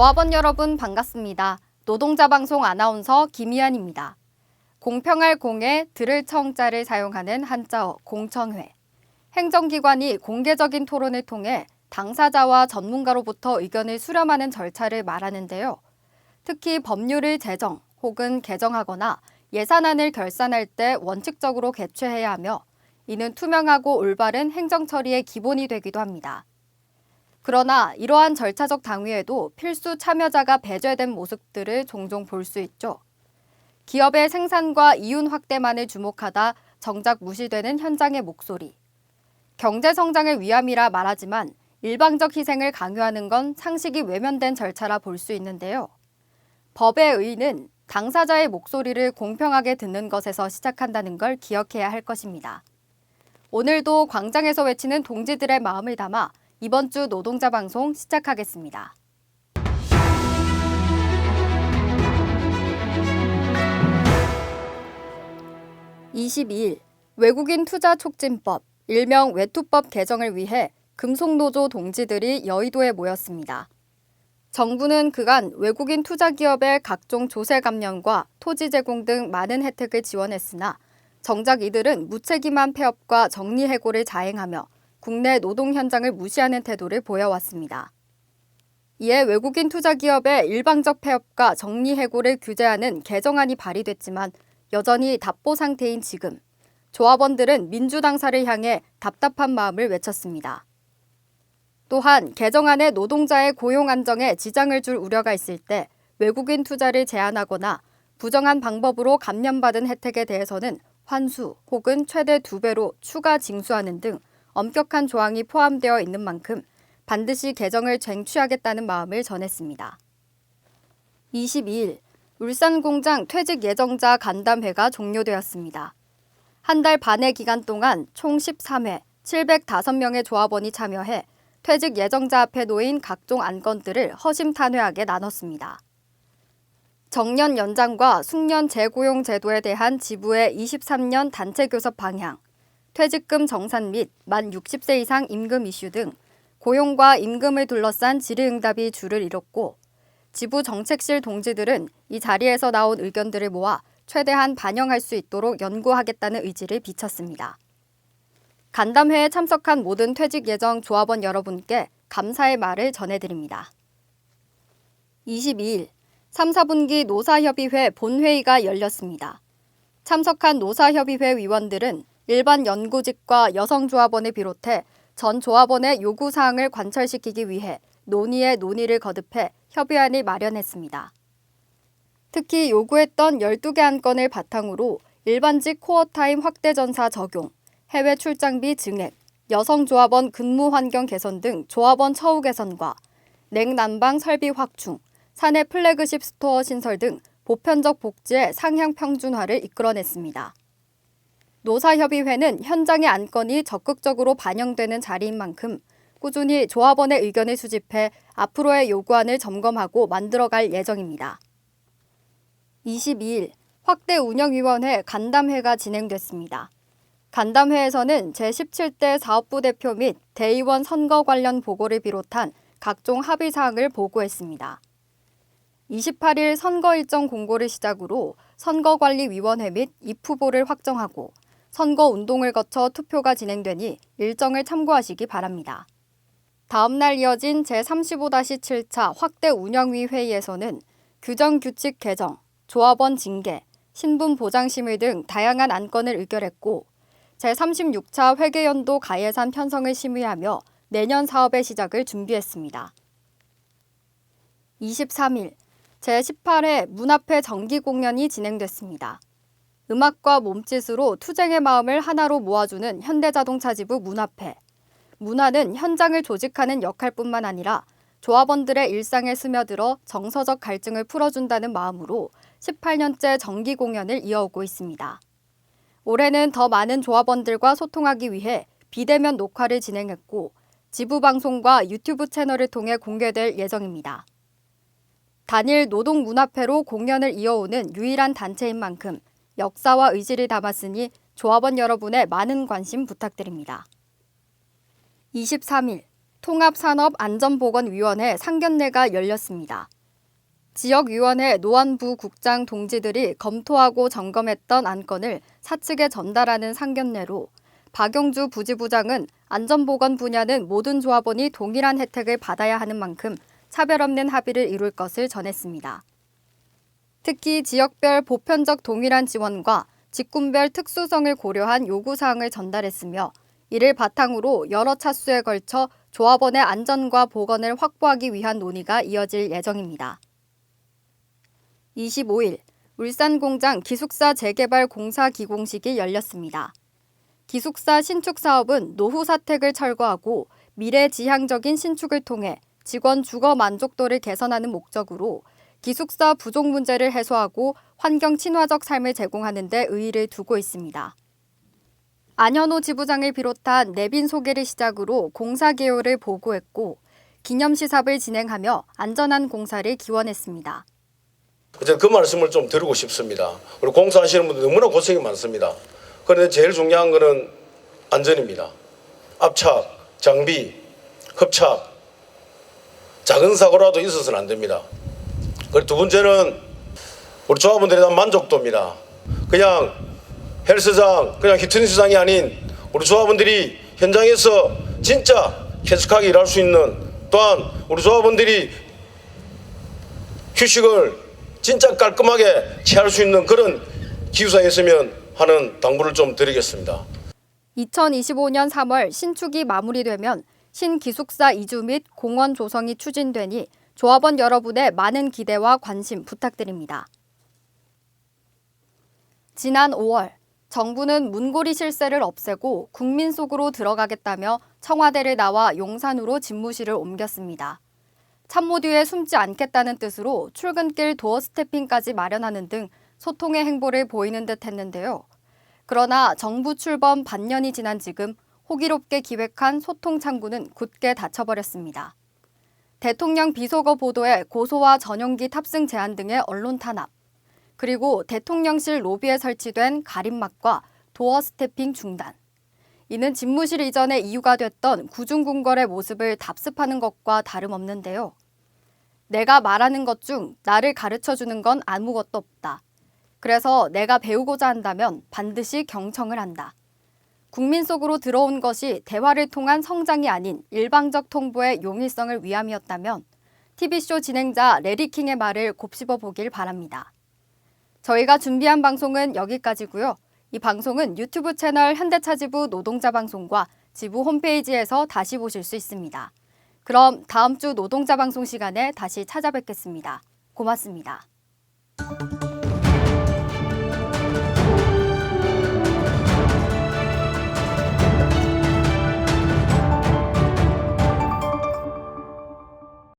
조합원 여러분 반갑습니다. 노동자 방송 아나운서 김희안입니다. 공평할 공에 들을 청자를 사용하는 한자어 공청회. 행정기관이 공개적인 토론을 통해 당사자와 전문가로부터 의견을 수렴하는 절차를 말하는데요. 특히 법률을 제정 혹은 개정하거나 예산안을 결산할 때 원칙적으로 개최해야 하며 이는 투명하고 올바른 행정 처리의 기본이 되기도 합니다. 그러나 이러한 절차적 당위에도 필수 참여자가 배제된 모습들을 종종 볼 수 있죠. 기업의 생산과 이윤 확대만을 주목하다 정작 무시되는 현장의 목소리. 경제 성장을 위함이라 말하지만 일방적 희생을 강요하는 건 상식이 외면된 절차라 볼 수 있는데요. 법의 의의는 당사자의 목소리를 공평하게 듣는 것에서 시작한다는 걸 기억해야 할 것입니다. 오늘도 광장에서 외치는 동지들의 마음을 담아 이번 주 노동자 방송 시작하겠습니다. 22일 외국인 투자 촉진법, 일명 외투법 개정을 위해 금속노조 동지들이 여의도에 모였습니다. 정부는 그간 외국인 투자 기업의 각종 조세 감면과 토지 제공 등 많은 혜택을 지원했으나 정작 이들은 무책임한 폐업과 정리 해고를 자행하며 국내 노동 현장을 무시하는 태도를 보여왔습니다. 이에 외국인 투자 기업의 일방적 폐업과 정리 해고를 규제하는 개정안이 발의됐지만 여전히 답보 상태인 지금 조합원들은 민주당사를 향해 답답한 마음을 외쳤습니다. 또한 개정안에 노동자의 고용 안정에 지장을 줄 우려가 있을 때 외국인 투자를 제한하거나 부정한 방법으로 감면받은 혜택에 대해서는 환수 혹은 최대 두 배로 추가 징수하는 등 엄격한 조항이 포함되어 있는 만큼 반드시 개정을 쟁취하겠다는 마음을 전했습니다. 22일 울산 공장 퇴직 예정자 간담회가 종료되었습니다. 한 달 반의 기간 동안 총 13회 705명의 조합원이 참여해 퇴직 예정자 앞에 놓인 각종 안건들을 허심탄회하게 나눴습니다. 정년 연장과 숙련 재고용 제도에 대한 지부의 23년 단체 교섭 방향, 퇴직금 정산 및 만 60세 이상 임금 이슈 등 고용과 임금을 둘러싼 질의응답이 줄을 이뤘고 지부 정책실 동지들은 이 자리에서 나온 의견들을 모아 최대한 반영할 수 있도록 연구하겠다는 의지를 비쳤습니다. 간담회에 참석한 모든 퇴직 예정 조합원 여러분께 감사의 말을 전해드립니다. 22일 3, 4분기 노사협의회 본회의가 열렸습니다. 참석한 노사협의회 위원들은 일반 연구직과 여성조합원을 비롯해 전 조합원의 요구사항을 관철시키기 위해 논의에 논의를 거듭해 협의안을 마련했습니다. 특히 요구했던 12개 안건을 바탕으로 일반직 코어타임 확대 전사 적용, 해외 출장비 증액, 여성 조합원 근무 환경 개선 등 조합원 처우 개선과 냉난방 설비 확충, 사내 플래그십 스토어 신설 등 보편적 복지의 상향 평준화를 이끌어냈습니다. 노사협의회는 현장의 안건이 적극적으로 반영되는 자리인 만큼 꾸준히 조합원의 의견을 수집해 앞으로의 요구안을 점검하고 만들어갈 예정입니다. 22일 확대 운영위원회 간담회가 진행됐습니다. 간담회에서는 제17대 사업부 대표 및 대의원 선거 관련 보고를 비롯한 각종 합의 사항을 보고했습니다. 28일 선거 일정 공고를 시작으로 선거관리위원회 및 입후보를 확정하고 선거 운동을 거쳐 투표가 진행되니 일정을 참고하시기 바랍니다. 다음 날 이어진 제35-7차 확대 운영위 회의에서는 규정 규칙 개정, 조합원 징계, 신분 보장 심의 등 다양한 안건을 의결했고 제36차 회계연도 가예산 편성을 심의하며 내년 사업의 시작을 준비했습니다. 23일 제18회 문 앞에 정기 공연이 진행됐습니다. 음악과 몸짓으로 투쟁의 마음을 하나로 모아주는 현대자동차 지부 문 앞에 문화는 현장을 조직하는 역할뿐만 아니라 조합원들의 일상에 스며들어 정서적 갈증을 풀어준다는 마음으로 18년째 정기 공연을 이어오고 있습니다. 올해는 더 많은 조합원들과 소통하기 위해 비대면 녹화를 진행했고 지부 방송과 유튜브 채널을 통해 공개될 예정입니다. 단일 노동문화회로 공연을 이어오는 유일한 단체인 만큼 역사와 의지를 담았으니 조합원 여러분의 많은 관심 부탁드립니다. 23일 통합산업안전보건위원회 상견례가 열렸습니다. 지역위원회 노안부 국장 동지들이 검토하고 점검했던 안건을 사측에 전달하는 상견례로 박영주 부지부장은 안전보건 분야는 모든 조합원이 동일한 혜택을 받아야 하는 만큼 차별 없는 합의를 이룰 것을 전했습니다. 특히 지역별 보편적 동일한 지원과 직군별 특수성을 고려한 요구사항을 전달했으며 이를 바탕으로 여러 차수에 걸쳐 조합원의 안전과 보건을 확보하기 위한 논의가 이어질 예정입니다. 25일 울산 공장 기숙사 재개발 공사 기공식이 열렸습니다. 기숙사 신축 사업은 노후 사택을 철거하고 미래 지향적인 신축을 통해 직원 주거 만족도를 개선하는 목적으로 기숙사 부족 문제를 해소하고 환경 친화적 삶을 제공하는 데 의의를 두고 있습니다. 안현호 지부장을 비롯한 내빈 소개를 시작으로 공사 개요를 보고했고 기념 시삽을 진행하며 안전한 공사를 기원했습니다. 그 말씀을 좀 드리고 싶습니다. 우리 공사하시는 분들 너무나 고생이 많습니다. 그런데 제일 중요한 거는 안전입니다. 압착, 장비, 협착, 작은 사고라도 있어서는 안 됩니다. 그리고 두 번째는 우리 조합원들에 대한 만족도입니다. 그냥 헬스장, 그냥 히트니스장이 아닌 우리 조합원들이 현장에서 진짜 쾌적하게 일할 수 있는 또한 우리 조합원들이 휴식을 진짜 깔끔하게 취할 수 있는 그런 기숙사였으면 하는 당부를 좀 드리겠습니다. 2025년 3월 신축이 마무리되면 신기숙사 이주 및 공원 조성이 추진되니 조합원 여러분의 많은 기대와 관심 부탁드립니다. 지난 5월 정부는 문고리 실세를 없애고 국민 속으로 들어가겠다며 청와대를 나와 용산으로 집무실을 옮겼습니다. 참모 뒤에 숨지 않겠다는 뜻으로 출근길 도어 스태핑까지 마련하는 등 소통의 행보를 보이는 듯 했는데요. 그러나 정부 출범 반년이 지난 지금 호기롭게 기획한 소통 창구는 굳게 닫혀버렸습니다. 대통령 비속어 보도에 고소와 전용기 탑승 제한 등의 언론 탄압, 그리고 대통령실 로비에 설치된 가림막과 도어 스태핑 중단. 이는 집무실 이전의 이유가 됐던 구중궁궐의 모습을 답습하는 것과 다름없는데요. 내가 말하는 것 중 나를 가르쳐 주는 건 아무것도 없다. 그래서 내가 배우고자 한다면 반드시 경청을 한다. 국민 속으로 들어온 것이 대화를 통한 성장이 아닌 일방적 통보의 용일성을 위함이었다면 TV쇼 진행자 레리킹의 말을 곱씹어 보길 바랍니다. 저희가 준비한 방송은 여기까지고요. 이 방송은 유튜브 채널 현대차지부 노동자 방송과 지부 홈페이지에서 다시 보실 수 있습니다. 그럼 다음 주 노동자 방송 시간에 다시 찾아뵙겠습니다. 고맙습니다.